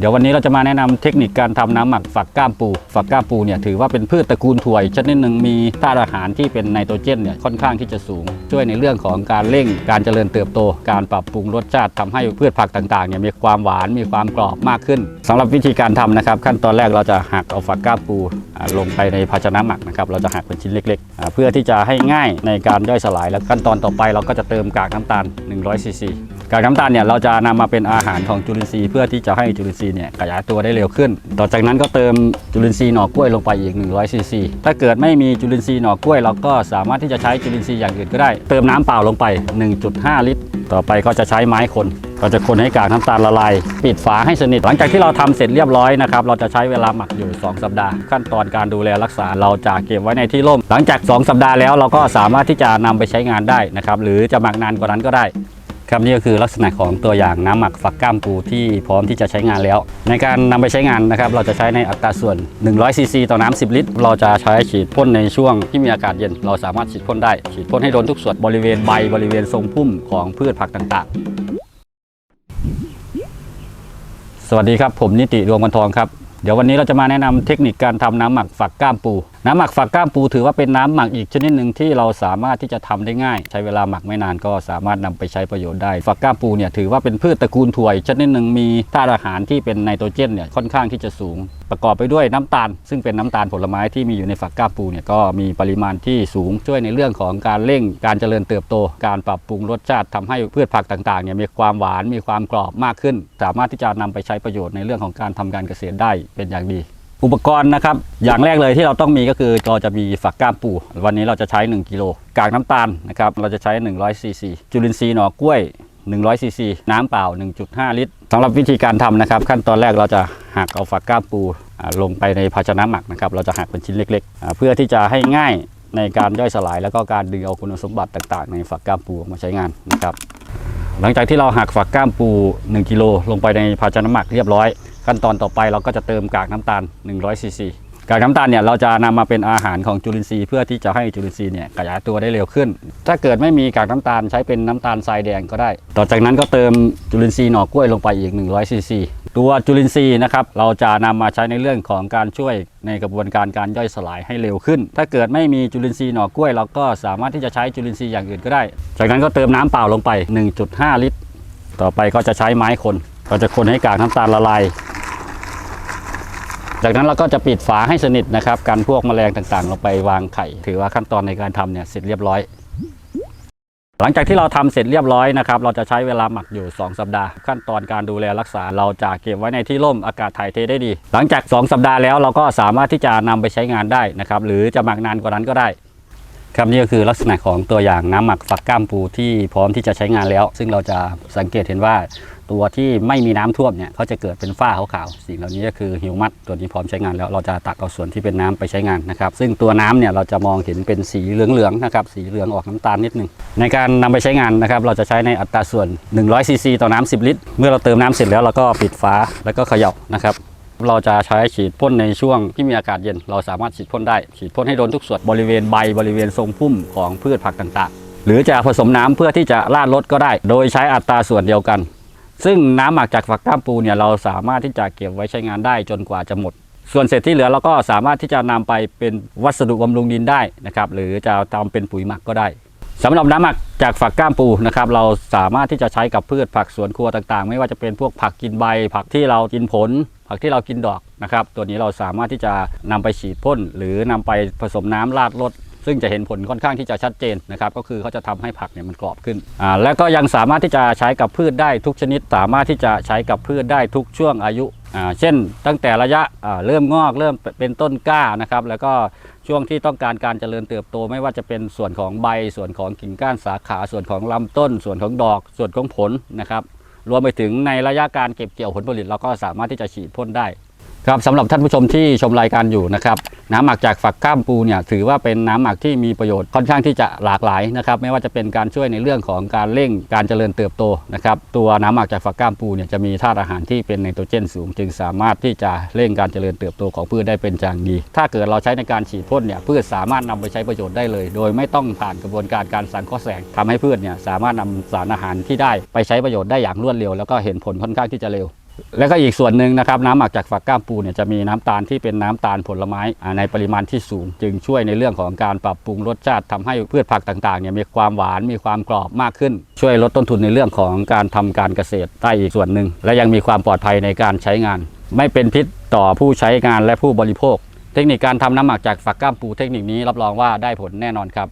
เดี๋ยววันนี้เราจะมาแนะนำเทคนิคการทำน้ำหมักฝักก้ามปู ฝักก้ามปูเนี่ยถือว่าเป็นพืชตระกูลถั่วชนิดหนึ่งมีธาตุอาหารที่เป็นไนโตรเจนเนี่ยค่อนข้างที่จะสูง ช่วยในเรื่องของการเร่งการเจริญเติบโต การปรับปรุงรสชาติทำให้พืชผักต่างๆเนี่ยมีความหวานมีความกรอบมากขึ้นสำหรับวิธีการทำนะครับ ขั้นตอนแรกเราจะหักเอาฝักก้ามปูลงไปในภาชนะหมักนะครับเราจะหักเป็นชิ้นเล็กๆ เพื่อที่จะให้ง่ายในการย่อยสลาย แล้วขั้นตอนต่อไปเราก็จะเติมกากน้ำตาล100ซีซี กากน้ำตาลเนี่ยเราจะนำมาเป็นอาหารของจุลินทรีย์เพื่อที่จะให้จุลินทรีย์เนี่ยขยายตัวได้เร็วขึ้น ต่อจากนั้นก็เติมจุลินทรีย์หน่อกล้วยลงไปอีก100ซีซีถ้าเกิดไม่มีจุลินทรีย์หน่อกล้วยเราก็สามารถที่จะใช้จุลินทรีย์อย่างอื่นก็ได้ เติมน้ำเปล่าลงไป 1.5 ลิตร ต่อไปก็จะใช้ไม้คนก็จะคนให้กากน้ำตาลละลาย ปิดฝาให้สนิท หลังจากที่เราทำเสร็จเรียบร้อยนะครับ เราจะใช้เวลาหมักอยู่ 2 สัปดาห์ ขั้นตอนการดูแลรักษาเราจะเก็บไว้ในที่ร่ม หลังจาก 2 สัปดาห์แล้วเราก็สามารถที่จะนำไปใช้งานได้นะครับ หรือจะหมักนานกว่านั้นก็ได้ ครับนี่ก็คือลักษณะของตัวอย่างน้ำหมักฝักก้ามปูที่พร้อมที่จะใช้งานแล้ว ในการนำไปใช้งานนะครับเราจะใช้ในอัตราส่วน 100ซีซีต่อน้ำ10 ลิตร เราจะใช้ฉีดพ่นในช่วงที่มีอากาศเย็น เราสามารถฉีดพ่นได้ ฉีดพ่นให้โดนทุกส่วนบริเวณใบบริเวณทรงพุ่มของพืชผักต่างๆ สวัสดีครับผมนิติดวงวันทองครับเดี๋ยววันนี้เราจะมาแนะนำเทคนิคการทำน้ำหมักฝักก้ามปู น้ำหมักฝักก้ามปูถือว่าเป็นน้ำหมักอีกชนิดหนึ่งที่เราสามารถที่จะทำได้ง่าย ใช้เวลาหมักไม่นานก็สามารถนำไปใช้ประโยชน์ได้ฝักก้ามปูเนี่ยถือว่าเป็นพืชตระกูลถั่วชนิดหนึ่งมีธาตุอาหารที่เป็นไนโตรเจนเนี่ยค่อนข้างที่จะสูง ประกอบไปด้วยน้ำตาล ซึ่งเป็นน้ำตาลผลไม้ที่มีอยู่ในฝักก้ามปูเนี่ยก็มีปริมาณที่สูงช่วยในเรื่องของการเร่งการเจริญเติบโต การปรับปรุงรสชาติทำให้พืชผักต่างๆเนี่ยมีความหวานมีความกรอบมากขึ้น สามารถที่จะนำไปใช้ประโยชน์ในเรื่องของการทำการเกษตรได้เป็นอย่างดี อุปกรณ์นะครับ อย่างแรกเลยที่เราต้องมีก็คือเราจะมีฝักก้ามปู วันนี้เราจะใช้ 1 กิโลกากน้ำตาลนะครับ เราจะใช้100ซีซีจุลินทรีย์หน่อกล้วย100ซีซีน้ำเปล่า 1.5 ลิตรสำหรับวิธีการทำนะครับ ขั้นตอนแรกเราจะหักเอาฝักก้ามปูลงไปในภาชนะหมักนะครับ เราจะหักเป็นชิ้นเล็ก ๆ เพื่อที่จะให้ง่ายในการย่อยสลาย แล้วก็การดึงเอาคุณสมบัติต่าง ๆ ในฝักก้ามปูมาใช้งานนะครับ หลังจากที่เราหักฝักก้ามปู 1 กิโลลงไปในภาชนะหมักเรียบร้อย ขั้นตอนต่อไปเราก็จะเติมกากน้ำตาล100ซีซีกากน้ำตาลเนี่ยเราจะนำมาเป็นอาหารของจุลินทรีย์เพื่อที่จะให้จุลินทรีย์เนี่ยขยายตัวได้เร็วขึ้น ถ้าเกิดไม่มีกากน้ำตาลใช้เป็นน้ำตาลทรายแดงก็ได้ ต่อจากนั้นก็เติมจุลินทรีย์หน่อกล้วยลงไปอีก100ซีซีตัวจุลินทรีย์นะครับเราจะนำมาใช้ในเรื่องของการช่วยในกระบวนการการย่อยสลายให้เร็วขึ้น ถ้าเกิดไม่มีจุลินทรีย์หน่อกล้วย เราก็สามารถที่จะใช้จุลินทรีย์อย่างอื่นก็ได้ จากนั้นก็เติมน้ำเปล่าลงไป 1.5 ลิตร ต่อไปก็จะใช้ไม้คน ก็จะคนให้กากน้ำตาลละลาย จากนั้นเราก็จะปิดฝาให้สนิทนะครับกันพวกแมลงต่างๆ ลงไปวางไข่ ถือว่าขั้นตอนในการทำเนี่ยเสร็จเรียบร้อย หลังจากที่เราทำเสร็จเรียบร้อยนะครับเราจะใช้เวลาหมักอยู่ 2 สัปดาห์ ขั้นตอนการดูแลรักษาเราจะเก็บไว้ในที่ร่มอากาศถ่ายเทได้ดี หลังจาก 2 สัปดาห์แล้วเราก็สามารถที่จะนำไปใช้งานได้นะครับหรือจะหมักนานกว่านั้นก็ได้ ครับนี่ก็คือลักษณะของตัวอย่างน้ำหมักฝักก้ามปูที่พร้อมที่จะใช้งานแล้ว ซึ่งเราจะสังเกตเห็นว่าตัวที่ไม่มีน้ำท่วมเนี่ยเขาจะเกิดเป็นฝ้าขาวๆสิ่งเหล่านี้ก็คือฮิวมัสตัวนี้พร้อมใช้งานแล้วเราจะตักเอาส่วนที่เป็นน้ำไปใช้งานนะครับ ซึ่งตัวน้ำเนี่ยเราจะมองเห็นเป็นสีเหลืองๆนะครับสีเหลืองออกน้ำตาลนิดนึงในการนำไปใช้งานนะครับ เราจะใช้ในอัตราส่วน100ซีซีต่อน้ำ10 ลิตร เมื่อเราเติมน้ำเสร็จแล้วเราก็ปิดฝาแล้วก็เขย่านะครับ เราจะใช้ฉีดพ่นในช่วงที่มีอากาศเย็น เราสามารถฉีดพ่นได้ ฉีดพ่นให้โดนทุกส่วนบริเวณใบบริเวณทรงพุ่มของพืชผักต่างๆ หรือจะผสมน้ำเพื่อที่จะราดรดก็ได้ โดยใช้อัตราส่วนเดียวกัน ซึ่งน้ำหมักจากฝักก้ามปูเนี่ยเราสามารถที่จะเก็บไว้ใช้งานได้จนกว่าจะหมด ส่วนเศษที่เหลือเราก็สามารถที่จะนำไปเป็นวัสดุบำรุงดินได้นะครับหรือจะทำเป็นปุ๋ยหมักก็ได้ สำหรับน้ำหมักจากฝักก้ามปูนะครับเราสามารถที่จะใช้กับพืชผักสวนครัวต่างๆ ไม่ว่าจะเป็นพวกผักกินใบ ผักที่เรากินผล ผักที่เรากินดอกนะครับ ตัวนี้เราสามารถที่จะนำไปฉีดพ่น หรือนำไปผสมน้ำราดรด ซึ่งจะเห็นผลค่อนข้างที่จะชัดเจนนะครับก็คือเขาจะทำให้ผักเนี่ยมันกรอบขึ้นอ่าแล้วก็ยังสามารถที่จะใช้กับพืชได้ทุกชนิด สามารถที่จะใช้กับพืชได้ทุกช่วงอายุอ่าเช่น ตั้งแต่ระยะอ่าเริ่มงอกเริ่มเป็นต้นกล้านะครับแล้วก็ช่วงที่ต้องการการเจริญเติบโตไม่ว่าจะเป็นส่วนของใบส่วนของกิ่งก้านสาขาส่วนของลำต้น ส่วนของดอกส่วนของผลนะครับรวมไปถึงในระยะการเก็บเกี่ยวผลผลิตเราก็สามารถที่จะฉีดพ่นได้ ครับสำหรับท่านผู้ชมที่ชมรายการอยู่นะครับน้ำหมักจากฝักก้ามปูเนี่ยถือว่าเป็นน้ำหมักที่มีประโยชน์ค่อนข้างที่จะหลากหลายนะครับไม่ว่าจะเป็นการช่วยในเรื่องของการเร่งการเจริญเติบโตนะครับตัวน้ำหมักจากฝักก้ามปูเนี่ยจะมีธาตุอาหารที่เป็นไนโตรเจนสูง จึงสามารถที่จะเร่งการเจริญเติบโตของพืชได้เป็นอย่างดี ถ้าเกิดเราใช้ในการฉีดพ่นเนี่ยพืชสามารถนำไปใช้ประโยชน์ได้เลย โดยไม่ต้องผ่านกระบวนการการสังเคราะห์แสงทำให้พืชเนี่ยสามารถนำสารอาหารที่ได้ไปใช้ประโยชน์ได้อย่างรวดเร็ว แล้วก็เห็นผลค่อนข้างที่จะเร็ว แล้วก็อีกส่วนหนึ่งนะครับน้ำหมักจากฝักก้ามปูเนี่ยจะมีน้ำตาลที่เป็นน้ำตาลผลไม้อ่าในปริมาณที่สูง จึงช่วยในเรื่องของการปรับปรุงรสชาติทำให้พืชผักต่างๆเนี่ยมีความหวานมีความกรอบมากขึ้น ช่วยลดต้นทุนในเรื่องของการทำการเกษตรได้อีกส่วนหนึ่งและยังมีความปลอดภัยในการใช้งาน ไม่เป็นพิษต่อผู้ใช้งานและผู้บริโภค เทคนิคการทำน้ำหมักจากฝักก้ามปูเทคนิคนี้รับรองว่าได้ผลแน่นอนครับ